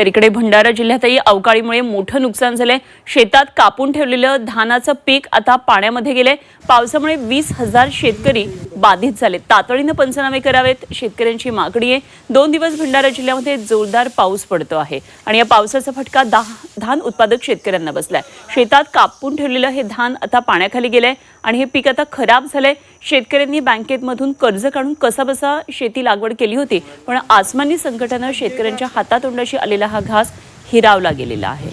तर इकडे भंडारा जिल्ह्यातही अवकाळीमुळे मोठं नुकसान झालंय. शेतात कापून ठेवलेलं धानाचं पीक आता पाण्यामध्ये गेलंय. पावसामुळे वीस हजार शेतकरी बाधित झाले. तातडीनं पंचनामे करावेत. शेतकऱ्यांची मागणी आहे. दोन दिवस भंडारा जिल्ह्यामध्ये जोरदार पाऊस पडतो आहे. आणि या पावसाचा फटका दा- धान उत्पादक शेतकऱ्यांना बसलाय. शेतात कापून ठेवलेलं हे धान आता पाण्याखाली गेलंय आणि हे पीक आता खराब झालंय. शेतकऱ्यांनी बँकेतमधून कर्ज काढून कसाबसा शेती लागवड केली होती पण आसमानी संकटानं शेतकऱ्यांच्या हातातोंडाशी आलेला हा घास हिरावला गेलेला आहे.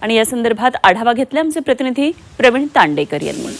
आणि या संदर्भात आढावा घेतला आमचे प्रतिनिधी प्रवीण तांडेकर यांनी.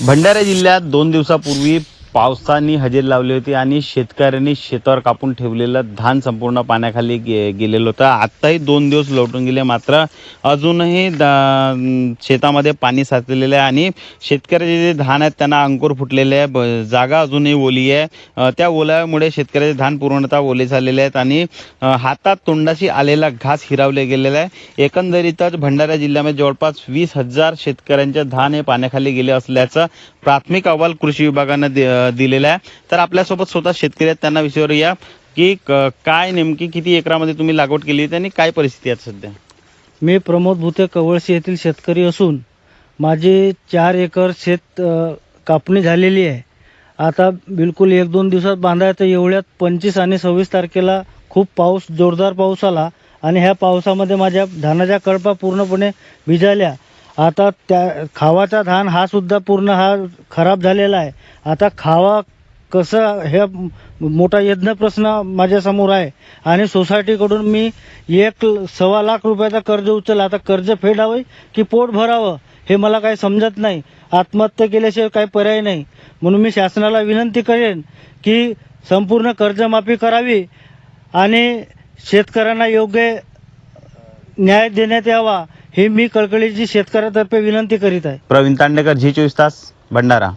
भंडारा जिल्ह्यात दोन दिवसापूर्वी पावसाने हजेरी लावली होती आणि शेतकऱ्यांनी शेतावर कापून ठेवलेलं धान संपूर्ण पाण्याखाली गे गेलेलं होतं. आत्ताही दोन दिवस लोटून गेले मात्र अजूनही दा- शेतामध्ये पाणी साचलेलं आहे आणि शेतकऱ्याचे जे धान आहेत त्यांना अंकुर फुटलेले आहे. ब जागा अजूनही ओली आहे. त्या ओल्यामुळे शेतकऱ्याचे धान पूर्णतः ओले झालेले आहेत आणि हातात तोंडाशी आलेला घास हिरावले गेलेला आहे. एकंदरीतच भंडारा जिल्ह्यामध्ये जवळपास वीस हजार शेतकऱ्यांचे धान हे पाण्याखाली गेले असल्याचं प्राथमिक अहवाल कृषी विभागानं दे दिलेला आहे. तर आपल्यासोबत स्वतः शेतकरी आहेत त्यांना विचारूया की क- काय नेमकी किती एकरामध्ये तुम्ही लागवड केली होती आणि काय परिस्थिती आहे सध्या? मी प्रमोद भुते कवळशी येथील शेतकरी असून माझे चार एकर शेत कापणी झालेली आहे. आता बिलकुल एक दोन दिवसात बांधायचं एवढ्यात पंचवीस आणि सव्वीस तारखेला खूप पाऊस जोरदार पाऊस आला आणि ह्या पावसामध्ये माझ्या धानाच्या कळपा पूर्णपणे भिजाल्या. आता त्या खावाचा धान हा सुद्धा पूर्ण हा खराब झालेला आहे. आता खावा कसं हे मोठा यज्ञ प्रश्न माझ्यासमोर आहे. आणि सोसायटीकडून मी एक सव्वा लाख रुपयाचा कर्ज उचल आता कर्ज फेडावं की पोट भरावं हे मला काही समजत नाही. आत्महत्या केल्याशिवाय काही पर्याय नाही. म्हणून मी शासनाला विनंती करेन की संपूर्ण कर्जमाफी करावी आणि शेतकऱ्यांना योग्य न्याय देण्यात यावा. हे मी कळकळीची शेतकऱ्यातर्फे विनंती करीत आहे. प्रवीण तांडेकर झी चोवीस तास भंडारा.